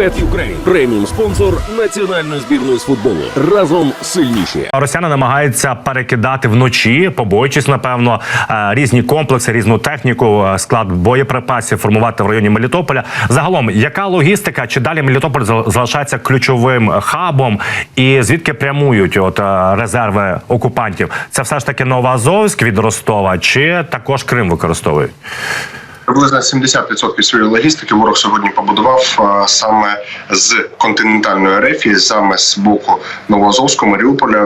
Bet Ukraine – преміум спонсор національної збірної з футболу. Разом сильніші. Росіяни намагаються перекидати вночі, побоюючись, напевно, е, різні комплекси, різну техніку, е, склад боєприпасів формувати в районі Мелітополя. Загалом, яка логістика? Чи далі Мелітополь зал- залишається ключовим хабом? І звідки прямують от е, резерви окупантів? Це все ж таки Новоазовськ від Ростова, чи також Крим використовують? Приблизно 70% своєї логістики ворог сьогодні побудував саме з континентальної рефії, саме з боку Новоазовського Маріуполя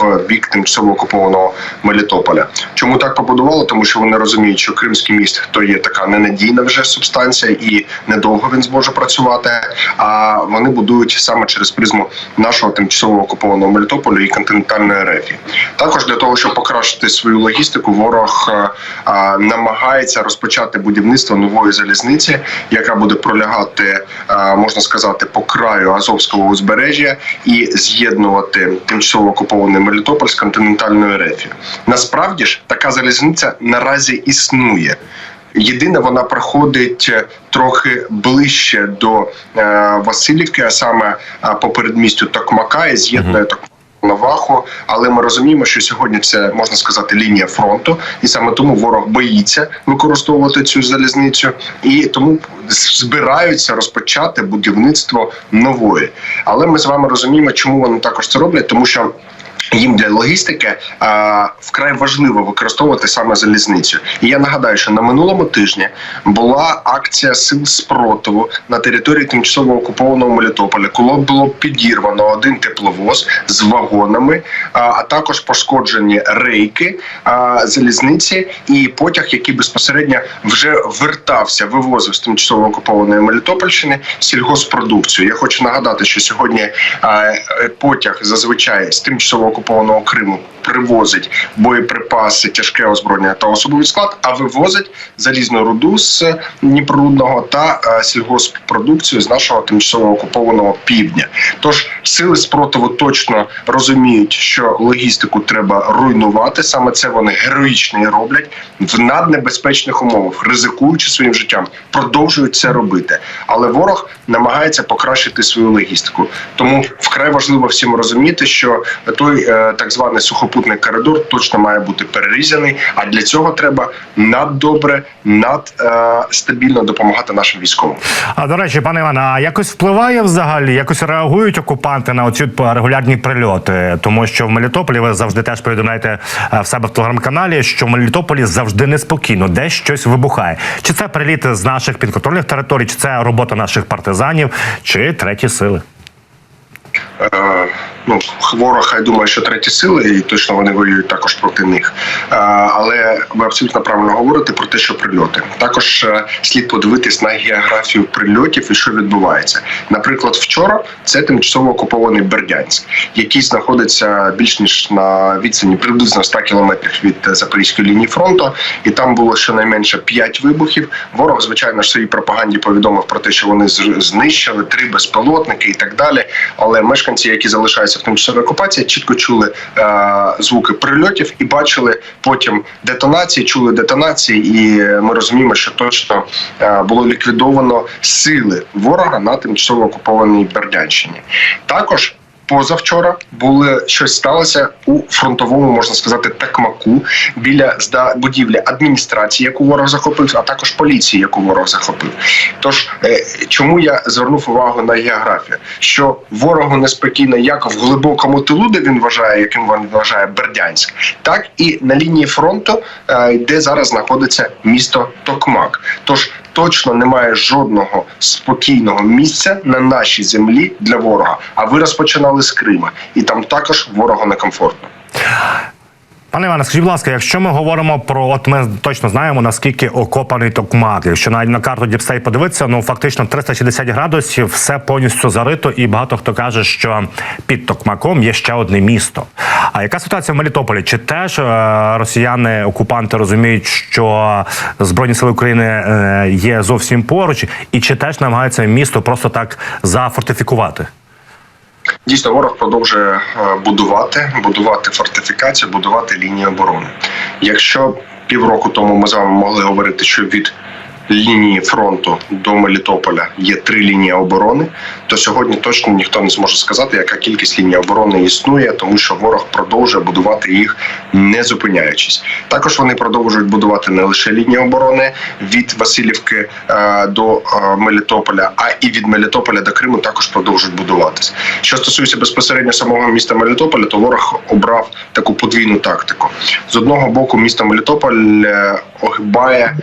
в бік тимчасово окупованого Мелітополя. Чому так побудували? Тому що вони розуміють, що Кримський міст то є така ненадійна вже субстанція, і недовго він зможе працювати. А вони будують саме через призму нашого тимчасово окупованого Мелітополя і континентальної рефії. Також для того, щоб покращити свою логістику, ворог а, а, намагається розпочати будівництво нової залізниці, яка буде пролягати, можна сказати, по краю Азовського узбережжя і з'єднувати тимчасово окупований Мелітополь з континентальною рефією. Насправді ж така залізниця наразі існує. Єдине, вона проходить е, трохи ближче до е, Васильівки, а саме е, по передмістю Токмака і з'єднує Токмак. Наваху, але ми розуміємо, що сьогодні це можна сказати лінія фронту, і саме тому ворог боїться використовувати цю залізницю, і тому збираються розпочати будівництво нової. Але ми з вами розуміємо, чому вони також це роблять, тому що. Їм для логістики а, вкрай важливо використовувати саме залізницю. І я нагадаю, що на минулому тижні була акція сил спротиву на території тимчасово окупованого Мелітополя, коли було підірвано один тепловоз з вагонами, а, а також пошкоджені рейки а, залізниці і потяг, який безпосередньо вже вертався, вивозив з тимчасово окупованої Мелітопольщини сільгоспродукцію. Я хочу нагадати, що сьогодні а, е, потяг зазвичай з тимчасово окупованого Криму привозить боєприпаси, тяжке озброєння та особовий склад, а вивозить залізну руду з Дніпрорудного та е, сільгоспродукцію з нашого тимчасово окупованого півдня. Тож сили спротиву точно розуміють, що логістику треба руйнувати. Саме це вони героїчно і роблять в наднебезпечних умовах, ризикуючи своїм життям, продовжують це робити. Але ворог намагається покращити свою логістику. Тому вкрай важливо всім розуміти, що той так званий сухопутний коридор точно має бути перерізаний. А для цього треба наддобре, над е, допомагати нашим військовим. А до речі, пане Іване, а якось впливає взагалі, якось реагують окупанти на оці регулярні прильоти, тому що в Мелітополі ви завжди теж повідомляєте е, в себе в телеграм-каналі, що в Мелітополі завжди неспокійно, десь щось вибухає. Чи це приліти з наших підконтрольних територій, чи це робота наших партизанів, чи треті сили? Е, ну, ворог хай думає, що треті сили, і точно вони воюють також проти них. Е, але ви абсолютно правильно говорите про те, що прильоти. Також е, слід подивитись на географію прильотів і що відбувається. Наприклад, вчора це тимчасово окупований Бердянськ, який знаходиться більш ніж на відстані приблизно 100 кілометрів від Запорізької лінії фронту, і там було щонайменше 5 вибухів. Ворог, звичайно, в своїй пропаганді повідомив про те, що вони знищили три безпілотники і так далі. Але мешканці, які залишаються в тимчасовій окупації, чітко чули е, звуки прильотів і бачили потім детонації, чули детонації, і ми розуміємо, що точно е, було ліквідовано сили ворога на тимчасово окупованій Бердянщині. Також. Позавчора були щось сталося у фронтовому, можна сказати, такмаку біля будівлі адміністрації, яку ворог захопив, а також поліції, яку ворог захопив. Тож е, чому я звернув увагу на географію? Що ворогу неспокійно як в глибокому тилу, де він вважає, яким він вважає Бердянськ, так і на лінії фронту, е, де зараз знаходиться місто Токмак. Тож точно немає жодного спокійного місця на нашій землі для ворога. А ви розпочинали з Крима, і там також ворогу некомфортно. Пане Іване, скажіть, будь ласка, якщо ми говоримо про от ми точно знаємо наскільки окопаний токмак, якщо навіть на карту Діпстей подивитися, ну фактично 360 градусів, все повністю зарито, і багато хто каже, що під токмаком є ще одне місто. А яка ситуація в Мелітополі? Чи теж е, росіяни, окупанти розуміють, що збройні сили України е, є зовсім поруч, і чи теж намагаються місто просто так зафортифікувати? Дійсно, ворог продовжує е, будувати, будувати фортифікацію, будувати лінії оборони. Якщо півроку тому ми з вами могли говорити, що від лінії фронту до Мелітополя є три лінії оборони, то сьогодні точно ніхто не зможе сказати, яка кількість ліній оборони існує, тому що ворог продовжує будувати їх не зупиняючись. Також вони продовжують будувати не лише лінії оборони від Васильівки е, до е, Мелітополя, а і від Мелітополя до Криму також продовжують будуватися. Що стосується безпосередньо самого міста Мелітополя, то ворог обрав таку подвійну тактику. З одного боку, місто Мелітополь е, огибає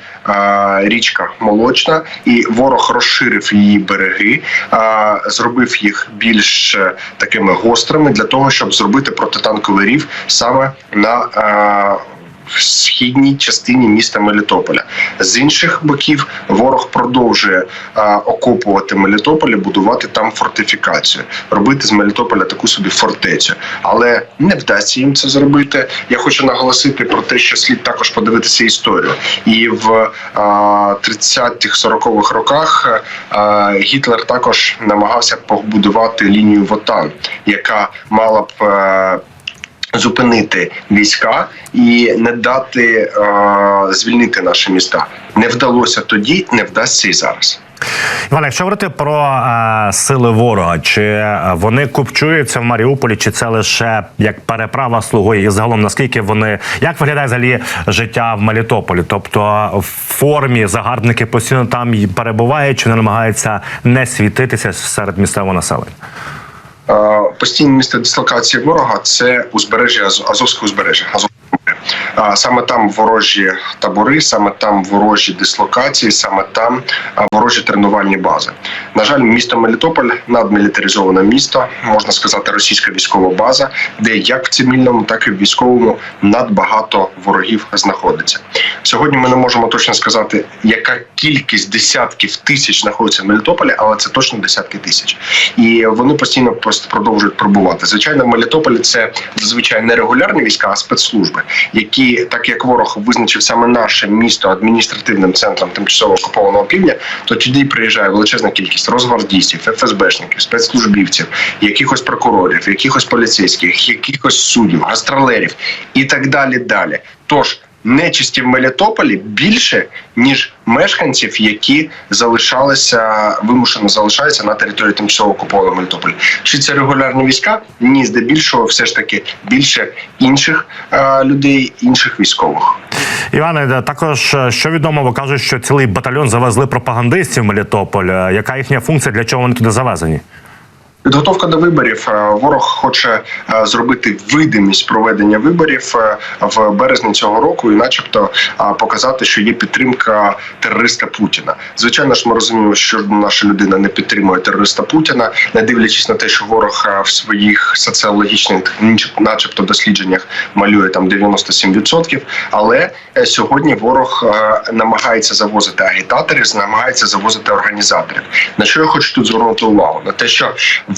річка Молочна, і ворог розширив її береги, зробив їх більш е, такими гострими для того, щоб зробити протитанковий рів саме на е, в східній частині міста Мелітополя. З інших боків ворог продовжує а, окопувати Мелітополь, будувати там фортифікацію, робити з Мелітополя таку собі фортецю, але не вдасться їм це зробити. Я хочу наголосити про те, що слід також подивитися історію. І в а, 30-х, 40-х роках а, Гітлер також намагався побудувати лінію Вотан, яка мала б. Зупинити війська і не дати е, звільнити наші міста. Не вдалося тоді, не вдасться і зараз. Іван, якщо говорити про е, сили ворога, чи е, вони купчуються в Маріуполі, чи це лише як переправа слугою? І загалом наскільки вони як виглядає взагалі життя в Мелітополі? Тобто в формі загарбники постійно там перебувають, чи не намагаються не світитися серед місцевого населення? Е, Постійне місце дислокації ворога це узбережжя Аз- Азовське узбережжя. Саме там ворожі табори, саме там ворожі дислокації, саме там ворожі тренувальні бази. На жаль, місто Мелітополь надмілітаризоване місто, можна сказати, російська військова база, де як в цивільному, так і в військовому надбагато ворогів знаходиться. Сьогодні ми не можемо точно сказати, яка кількість десятків тисяч знаходиться в Мелітополі, але це точно десятки тисяч. І вони постійно просто продовжують пробувати. Звичайно, в Мелітополі це зазвичай не регулярні війська, а спецслужби, які, так як ворог визначив саме наше місто адміністративним центром тимчасово окупованого півдня, то туди приїжджає величезна кількість розгвардійців, ФСБшників, спецслужбівців, якихось прокурорів, якихось поліцейських, якихось суддів, гастролерів і так далі. Далі. Тож нечисті в Мелітополі більше ніж мешканців, які залишалися вимушено залишаються на території тимчасово окупованого Мелітополя. Чи це регулярні війська? Ні, здебільшого, все ж таки більше інших е, людей, інших військових. Іване, також е, що відомо, ви кажуть, що цілий батальйон завезли пропагандистів в Мелітополь. Е, Яка їхня функція, для чого вони туди завезені? Підготовка до виборів Е, ворог хоче е, зробити видимість проведення виборів е, в березні цього року, і, начебто, показати, що є підтримка терориста Путіна. Звичайно ж, ми розуміємо, що наша людина не підтримує терориста Путіна, не дивлячись на те, що ворог в своїх соціологічних, начебто, дослідженнях малює там 97%. Але сьогодні ворог намагається завозити агітаторів, намагається завозити організаторів. На що я хочу тут звернути увагу? На те, що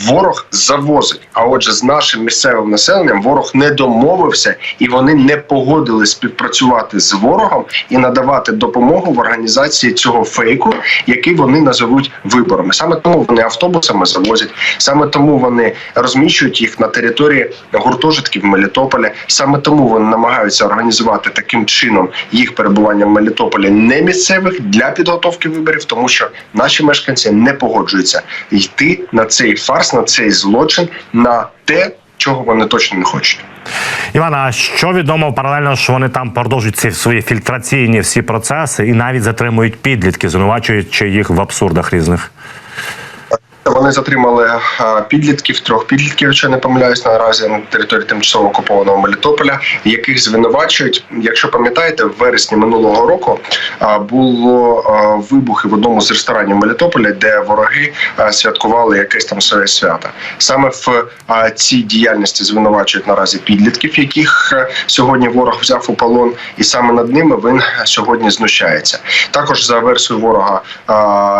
ворог завозить. А отже, з нашим місцевим населенням ворог не домовився і вони не погодились співпрацювати з ворогом і надавати допомогу в організації цього фейку, який вони назовуть виборами. Саме тому вони автобусами завозять, саме тому вони розміщують їх на території гуртожитків Мелітополя. Саме тому вони намагаються організувати таким чином їх перебування в Мелітополі не місцевих для підготовки виборів, тому що наші мешканці не погоджуються йти на цей фарс, на цей злочин, на те, чого вони точно не хочуть. Івана, а що відомо паралельно, що вони там продовжують ці свої фільтраційні всі процеси і навіть затримують підлітки, звинувачуючи їх в абсурдах різних. Вони затримали е, підлітків, трьох підлітків, якщо я не помиляюсь, наразі на території тимчасово окупованого Мелітополя, яких звинувачують. Якщо пам'ятаєте, в вересні минулого року е, було е, вибухи в одному з ресторанів Мелітополя, де вороги святкували якесь там своє свято. Саме в цій діяльності звинувачують наразі підлітків, яких сьогодні ворог взяв у полон, і саме над ними він сьогодні знущається. Також за версією ворога,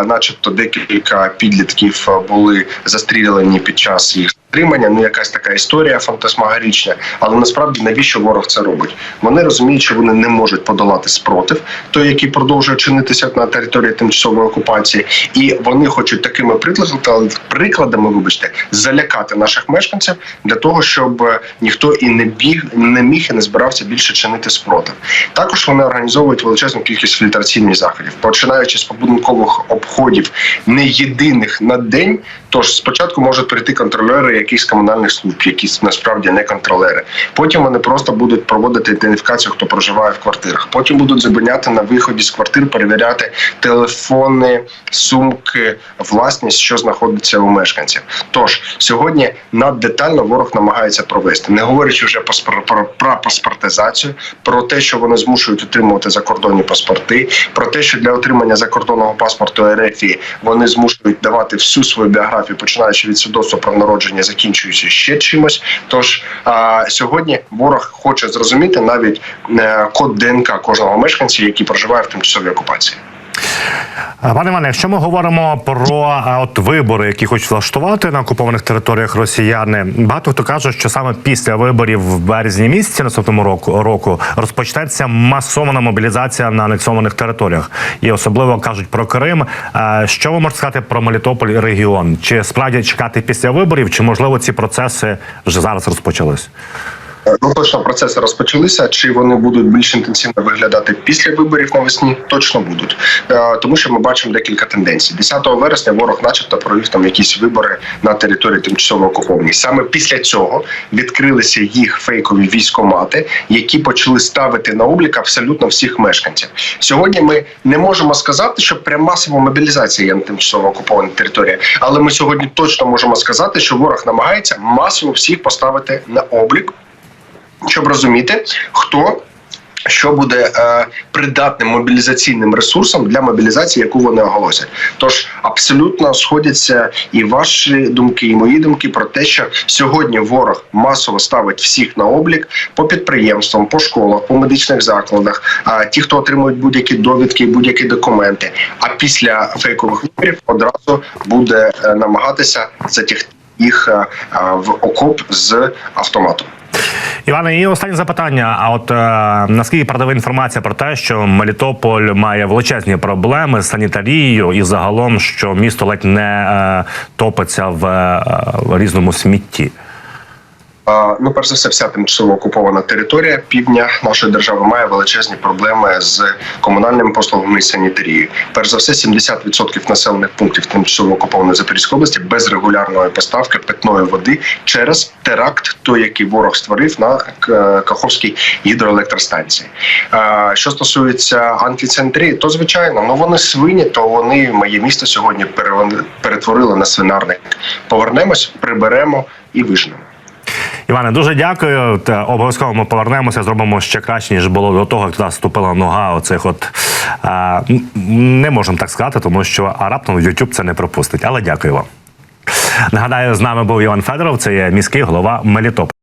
начебто, декілька підлітків були застрілені під час їх утримання, ну якась така історія фантасмагорічна. Але насправді навіщо ворог це робить? Вони розуміють, що вони не можуть подолати спротив, той, який продовжує чинитися на території тимчасової окупації, і вони хочуть такими прикладами, прикладами, вибачте, залякати наших мешканців для того, щоб е, ніхто і не біг, не міг і не збирався більше чинити спротив. Також вони організовують величезну кількість фільтраційних заходів, починаючи з побудинкових обходів не єдиних на день. thing. Тож спочатку можуть прийти контролери якихось комунальних служб, які насправді не контролери. Потім вони просто будуть проводити ідентифікацію, хто проживає в квартирах. Потім будуть зупиняти на виході з квартир, перевіряти телефони, сумки, власність, що знаходиться у мешканців. Тож сьогодні наддетально ворог намагається провести, не говорячи вже про паспортизацію, про те, що вони змушують отримувати закордонні паспорти, про те, що для отримання закордонного паспорту РФ вони змушують давати всю свою біографію, починаючи від свідоцтва про народження, закінчуючи ще чимось. Тож а, сьогодні ворог хоче зрозуміти навіть е, код ДНК кожного мешканця, який проживає в тимчасовій окупації. А, Пане Іване, якщо ми говоримо про от вибори, які хочуть влаштувати на окупованих територіях росіяни, багато хто каже, що саме після виборів в березні місяці наступному року року розпочнеться масована мобілізація на анексованих територіях, і особливо кажуть про Крим. Що ви можете сказати про Мелітополь і регіон? Чи справді чекати після виборів, чи можливо ці процеси вже зараз розпочались? Ну точно процеси розпочалися. Чи вони будуть більш інтенсивно виглядати після виборів навесні? Точно будуть, Е, тому що ми бачимо декілька тенденцій. 10 вересня ворог, начебто, провів там якісь вибори на території тимчасово окупованій. Саме після цього відкрилися їх фейкові військомати, які почали ставити на облік абсолютно всіх мешканців. Сьогодні ми не можемо сказати, що прям масова мобілізація є на тимчасово окупованій території, але ми сьогодні точно можемо сказати, що ворог намагається масово всіх поставити на облік щоб розуміти, хто. Що буде е, придатним мобілізаційним ресурсом для мобілізації, яку вони оголосять? Тож абсолютно сходяться і ваші думки, і мої думки про те, що сьогодні ворог масово ставить всіх на облік по підприємствам, по школах, по медичних закладах. А ті, хто отримують будь-які довідки, будь-які документи. А після фейкових виборів одразу буде е, намагатися затягти їх е, е, в окоп з автоматом. Іване, і останнє запитання. А от е, наскільки правдива інформація про те, що Мелітополь має величезні проблеми з санітарією, і загалом, що місто ледь не е, топиться в, е, різному смітті? Ну, перш за все, вся тимчасово окупована територія півдня нашої держави має величезні проблеми з комунальними послугами і санітарією. Перш за все, 70% населених пунктів тимчасово окупованої Запорізької області без регулярної поставки питної води через теракт, той, який ворог створив на Каховській гідроелектростанції. Що стосується антисанітарії, то звичайно, ну вони свині, то вони моє місто сьогодні перетворили на свинарник. Повернемось, приберемо і вижнемо. Іване, дуже дякую. Та обов'язково ми повернемося, зробимо ще краще, ніж було до того, як туди ступила нога. Оцих от а, не можемо так сказати, тому що а раптом YouTube це не пропустить. Але дякую вам. Нагадаю, з нами був Іван Федоров, це є міський голова Мелітополя.